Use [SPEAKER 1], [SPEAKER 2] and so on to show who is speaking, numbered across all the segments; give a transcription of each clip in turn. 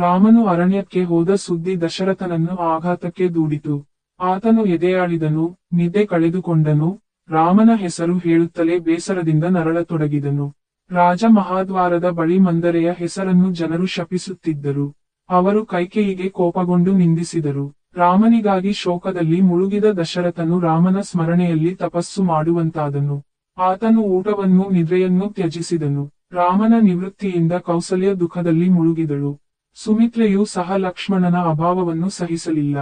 [SPEAKER 1] ರಾಮನು ಅರಣ್ಯಕ್ಕೆ ಹೋದ ಸುದ್ದಿ ದಶರಥನನ್ನು ಆಘಾತಕ್ಕೆ ದೂಡಿತು. ಆತನು ಎದೆಯಾಳಿದನು, ನಿದ್ದೆ ಕಳೆದುಕೊಂಡನು, ರಾಮನ ಹೆಸರು ಹೇಳುತ್ತಲೇ ಬೇಸರದಿಂದ ನರಳತೊಡಗಿದನು. ರಾಜ ಮಹಾದ್ವಾರದ ಬಳಿ ಮಂದರೆಯ ಹೆಸರನ್ನು ಜನರು ಶಪಿಸುತ್ತಿದ್ದರು. ಅವರು ಕೈಕೇಯಿಗೆ ಕೋಪಗೊಂಡು ನಿಂದಿಸಿದರು. ರಾಮನಿಗಾಗಿ ಶೋಕದಲ್ಲಿ ಮುಳುಗಿದ ದಶರಥನು ರಾಮನ ಸ್ಮರಣೆಯಲ್ಲಿ ತಪಸ್ಸು ಮಾಡುವಂತಾದನು. ಆತನು ಊಟವನ್ನು ನಿದ್ರೆಯನ್ನು ತ್ಯಜಿಸಿದನು. ರಾಮನ ನಿವೃತ್ತಿಯಿಂದ ಕೌಸಲ್ಯ ದುಃಖದಲ್ಲಿ ಮುಳುಗಿದಳು. ಸುಮಿತ್ರೆಯು ಸಹ ಲಕ್ಷ್ಮಣನ ಅಭಾವವನ್ನು ಸಹಿಸಲಿಲ್ಲ.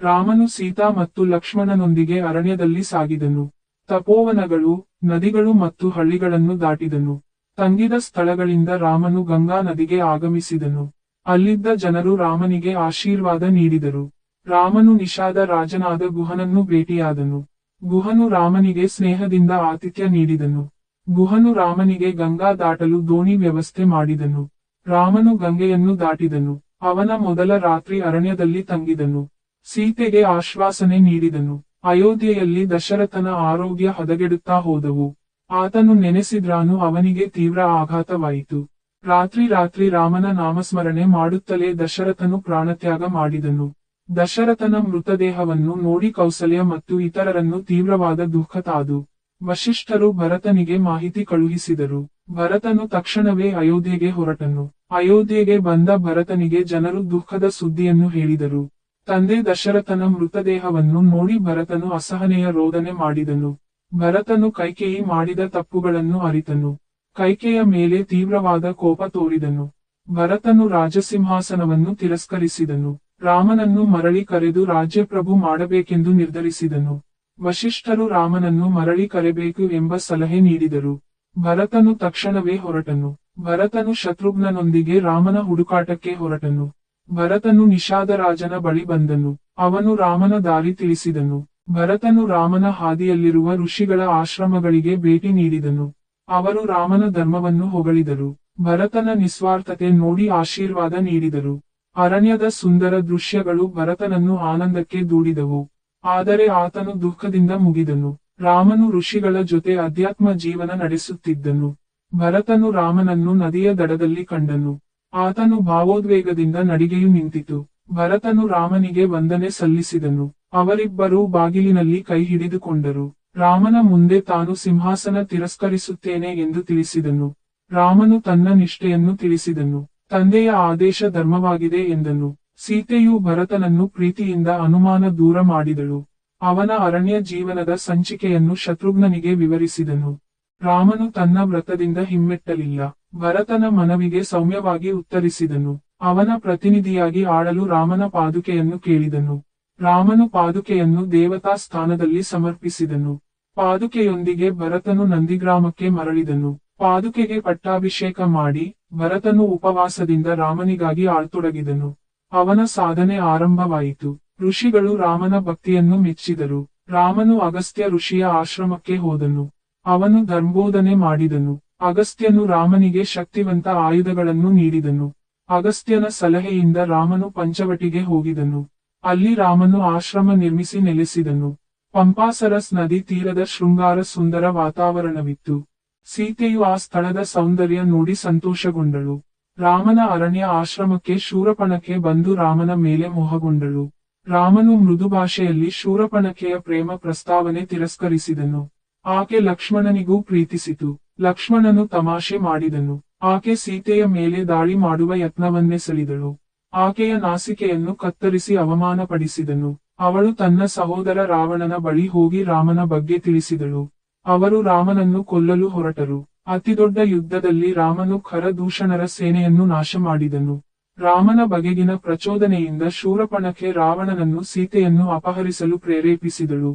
[SPEAKER 1] ರಾಮನು ಸೀತಾ ಮತ್ತು ಲಕ್ಷ್ಮಣನೊಂದಿಗೆ ಅರಣ್ಯದಲ್ಲಿ ಸಾಗಿದನು. ತಪೋವನಗಳು, ನದಿಗಳು ಮತ್ತು ಹಳ್ಳಿಗಳನ್ನು ದಾಟಿದನು. ತಂಗಿದ ಸ್ಥಳಗಳಿಂದ ರಾಮನು ಗಂಗಾ ನದಿಗೆ ಆಗಮಿಸಿದನು. ಅಲ್ಲಿದ್ದ ಜನರು ರಾಮನಿಗೆ ಆಶೀರ್ವಾದ ನೀಡಿದರು. ರಾಮನು ನಿಷಾದ ರಾಜನಾದ ಗುಹನನ್ನು ಭೇಟಿಯಾದನು. ಗುಹನು ರಾಮನಿಗೆ ಸ್ನೇಹದಿಂದ ಆತಿಥ್ಯ ನೀಡಿದನು. ಗುಹನು ರಾಮನಿಗೆ ಗಂಗಾ ದಾಟಲು ದೋಣಿ ವ್ಯವಸ್ಥೆ ಮಾಡಿದನು. ರಾಮನು ಗಂಗೆಯನ್ನು ದಾಟಿದನು. ಅವನ ಮೊದಲ ರಾತ್ರಿ ಅರಣ್ಯದಲ್ಲಿ ತಂಗಿದನು. ಸೀತೆಗೆ ಆಶ್ವಾಸನೆ ನೀಡಿದನು. ಅಯೋಧ್ಯೆಯಲ್ಲಿ ದಶರಥನ ಆರೋಗ್ಯ ಹದಗೆಡುತ್ತಾ ಹೋದವು. ಆತನು ನೆನೆಸಿದ್ರಾನು ಅವನಿಗೆ ತೀವ್ರ ಆಘಾತವಾಯಿತು. ರಾತ್ರಿ ರಾತ್ರಿ ರಾಮನ ನಾಮಸ್ಮರಣೆ ಮಾಡುತ್ತಲೇ ದಶರಥನು ಪ್ರಾಣತ್ಯಾಗ ಮಾಡಿದನು. ದಶರಥನ ಮೃತದೇಹವನ್ನು ನೋಡಿ ಕೌಸಲ್ಯ ಮತ್ತು ಇತರರನ್ನು ತೀವ್ರವಾದ ದುಃಖ ತಾದು. ವಶಿಷ್ಠರು ಭರತನಿಗೆ ಮಾಹಿತಿ ಕಳುಹಿಸಿದರು. ಭರತನು ತಕ್ಷಣವೇ ಅಯೋಧ್ಯೆಗೆ ಹೊರಟನು. ಅಯೋಧ್ಯೆಗೆ ಬಂದ ಭರತನಿಗೆ ಜನರು ದುಃಖದ ಸುದ್ದಿಯನ್ನು ಹೇಳಿದರು. ತಂದೆ ದಶರಥನ ಮೃತದೇಹವನ್ನು ನೋಡಿ ಭರತನು ಅಸಹನೆಯ ರೋದನೆ ಮಾಡಿದನು. ಭರತನು ಕೈಕೇಯಿ ಮಾಡಿದ ತಪ್ಪುಗಳನ್ನು ಅರಿತನು. ಕೈಕೆಯ ಮೇಲೆ ತೀವ್ರವಾದ ಕೋಪ ತೋರಿದನು. ಭರತನು ರಾಜಸಿಂಹಾಸನವನ್ನು ತಿರಸ್ಕರಿಸಿದನು. ರಾಮನನ್ನು ಮರಳಿ ಕರೆದು ರಾಜ್ಯಪ್ರಭು ಮಾಡಬೇಕೆಂದು ನಿರ್ಧರಿಸಿದನು. ವಶಿಷ್ಠರು ರಾಮನನ್ನು ಮರಳಿ ಕರೆಬೇಕು ಎಂಬ ಸಲಹೆ ನೀಡಿದರು. ಭರತನು ತಕ್ಷಣವೇ ಹೊರಟನು. ಭರತನು ಶತ್ರುಘ್ನನೊಂದಿಗೆ ರಾಮನ ಹುಡುಕಾಟಕ್ಕೆ ಹೊರಟನು. ಭರತನು ನಿಷಾದರಾಜನ ಬಳಿ ಬಂದನು. ಅವನು ರಾಮನ ದಾರಿ ತಿಳಿಸಿದನು. ಭರತನು ರಾಮನ ಹಾದಿಯಲ್ಲಿರುವ ಋಷಿಗಳ ಆಶ್ರಮಗಳಿಗೆ ಭೇಟಿ ನೀಡಿದನು. ಅವರು ರಾಮನ ಧರ್ಮವನ್ನು ಹೊಗಳಿದರು. ಭರತನ ನಿಸ್ವಾರ್ಥತೆ ನೋಡಿ ಆಶೀರ್ವಾದ ನೀಡಿದರು. ಅರಣ್ಯದ ಸುಂದರ ದೃಶ್ಯಗಳು ಭರತನನ್ನು ಆನಂದಕ್ಕೆ ದೂಡಿದವು. ಆದರೆ ಆತನು ದುಃಖದಿಂದ ಮುಗಿದನು. ರಾಮನು ಋಷಿಗಳ ಜೊತೆ ಅಧ್ಯಾತ್ಮ ಜೀವನ ನಡೆಸುತ್ತಿದ್ದನು. ಭರತನು ರಾಮನನ್ನು ನದಿಯ ದಡದಲ್ಲಿ ಕಂಡನು. ಆತನು ಭಾವೋದ್ವೇಗದಿಂದ ನಡಿಗೆಯು ನಿಂತಿತು. ಭರತನು ರಾಮನಿಗೆ ವಂದನೆ ಸಲ್ಲಿಸಿದನು. ಅವರಿಬ್ಬರೂ ಬಾಗಿಲಿನಲ್ಲಿ ಕೈ ಹಿಡಿದುಕೊಂಡರು. ರಾಮನ ಮುಂದೆ ತಾನು ಸಿಂಹಾಸನ ತಿರಸ್ಕರಿಸುತ್ತೇನೆ ಎಂದು ತಿಳಿಸಿದನು. ರಾಮನು ತನ್ನ ನಿಷ್ಠೆಯನ್ನು ತಿಳಿಸಿದನು. ತಂದೆಯ ಆದೇಶ ಧರ್ಮವಾಗಿದೆ ಎಂದನು. ಸೀತೆಯು ಭರತನನ್ನು ಪ್ರೀತಿಯಿಂದ ಅನುಮಾನ ದೂರ ಮಾಡಿದಳು. ಅವನ ಅರಣ್ಯ ಜೀವನದ ಸಂಚಿಕೆಯನ್ನು ಶತ್ರುಘ್ನನಿಗೆ ವಿವರಿಸಿದನು. ರಾಮನು ತನ್ನ ವ್ರತದಿಂದ ಹಿಮ್ಮೆಟ್ಟಲಿಲ್ಲ. ಭರತನ ಮನವಿಗೆ ಸೌಮ್ಯವಾಗಿ ಉತ್ತರಿಸಿದನು. ಅವನ ಪ್ರತಿನಿಧಿಯಾಗಿ ಆಡಲು ರಾಮನ ಪಾದುಕೆಯನ್ನು ಕೇಳಿದನು. ರಾಮನು ಪಾದುಕೆಯನ್ನು ದೇವತಾ ಸ್ಥಾನದಲ್ಲಿ ಸಮರ್ಪಿಸಿದನು. ಪಾದುಕೆಯೊಂದಿಗೆ ಭರತನು ನಂದಿಗ್ರಾಮಕ್ಕೆ ಮರಳಿದನು. ಪಾದುಕೆಗೆ ಪಟ್ಟಾಭಿಷೇಕ ಮಾಡಿ ಭರತನು ಉಪವಾಸದಿಂದ ರಾಮನಿಗಾಗಿ ಆಳ್ತೊಡಗಿದನು. ಅವನ ಸಾಧನೆ ಆರಂಭವಾಯಿತು. ಋಷಿಗಳು ರಾಮನ ಭಕ್ತಿಯನ್ನು ಮೆಚ್ಚಿದರು. ರಾಮನು ಅಗಸ್ತ್ಯ ಋಷಿಯ ಆಶ್ರಮಕ್ಕೆ ಹೋದನು. ಅವನು ಧರ್ಮೋಧನೆ ಮಾಡಿದನು. ಅಗಸ್ತ್ಯನು ರಾಮನಿಗೆ ಶಕ್ತಿವಂತ ಆಯುಧಗಳನ್ನು ನೀಡಿದನು. ಅಗಸ್ತ್ಯನ ಸಲಹೆಯಿಂದ ರಾಮನು ಪಂಚವಟಿಗೆ ಹೋಗಿದನು. ಅಲ್ಲಿ ರಾಮನು ಆಶ್ರಮ ನಿರ್ಮಿಸಿ ನೆಲೆಸಿದನು. ಪಂಪಾಸರಸ್ ನದಿ ತೀರದ ಶೃಂಗಾರ ಸುಂದರ ವಾತಾವರಣವಿತ್ತು. ಸೀತೆಯು ಆ ಸ್ಥಳದ ಸೌಂದರ್ಯ ನೋಡಿ ಸಂತೋಷಗೊಂಡಳು. ರಾಮನ ಅರಣ್ಯ ಆಶ್ರಮಕ್ಕೆ ಶೂರಪಣಕ್ಕೆ ಬಂದು ರಾಮನ ಮೇಲೆ ಮೋಹಗೊಂಡಳು. ರಾಮನು ಮೃದು ಭಾಷೆಯಲ್ಲಿ ಶೂರಪಣಕೆಯ ಪ್ರೇಮ ಪ್ರಸ್ತಾವನೆ ತಿರಸ್ಕರಿಸಿದನು. ಆಕೆ ಲಕ್ಷ್ಮಣನಿಗೂ ಪ್ರೀತಿಸಿತು. ಲಕ್ಷ್ಮಣನು ತಮಾಷೆ ಮಾಡಿದನು. ಆಕೆ ಸೀತೆಯ ಮೇಲೆ ದಾಳಿ ಮಾಡುವ ಯತ್ನವನ್ನೆಸಳಿದಳು ಆಕೆಯ ನಾಸಿಕೆಯನ್ನು ಕತ್ತರಿಸಿ ಅವಮಾನಪಡಿಸಿದನು. ಅವಳು ತನ್ನ ಸಹೋದರ ರಾವಣನ ಬಳಿ ಹೋಗಿ ರಾಮನ ಬಗ್ಗೆ ತಿಳಿಸಿದಳು. ಅವರು ರಾಮನನ್ನು ಕೊಲ್ಲಲು ಹೊರಟರು. ಅತಿದೊಡ್ಡ ಯುದ್ಧದಲ್ಲಿ ರಾಮನು ಖರದೂಷಣರ ಸೇನೆಯನ್ನು ನಾಶ ಮಾಡಿದನು ರಾಮನ ಬಗೆಗಿನ ಪ್ರಚೋದನೆಯಿಂದ ಶೂರಪಣಕ್ಕೆ ರಾವಣನನ್ನು ಸೀತೆಯನ್ನು ಅಪಹರಿಸಲು ಪ್ರೇರೇಪಿಸಿದಳು.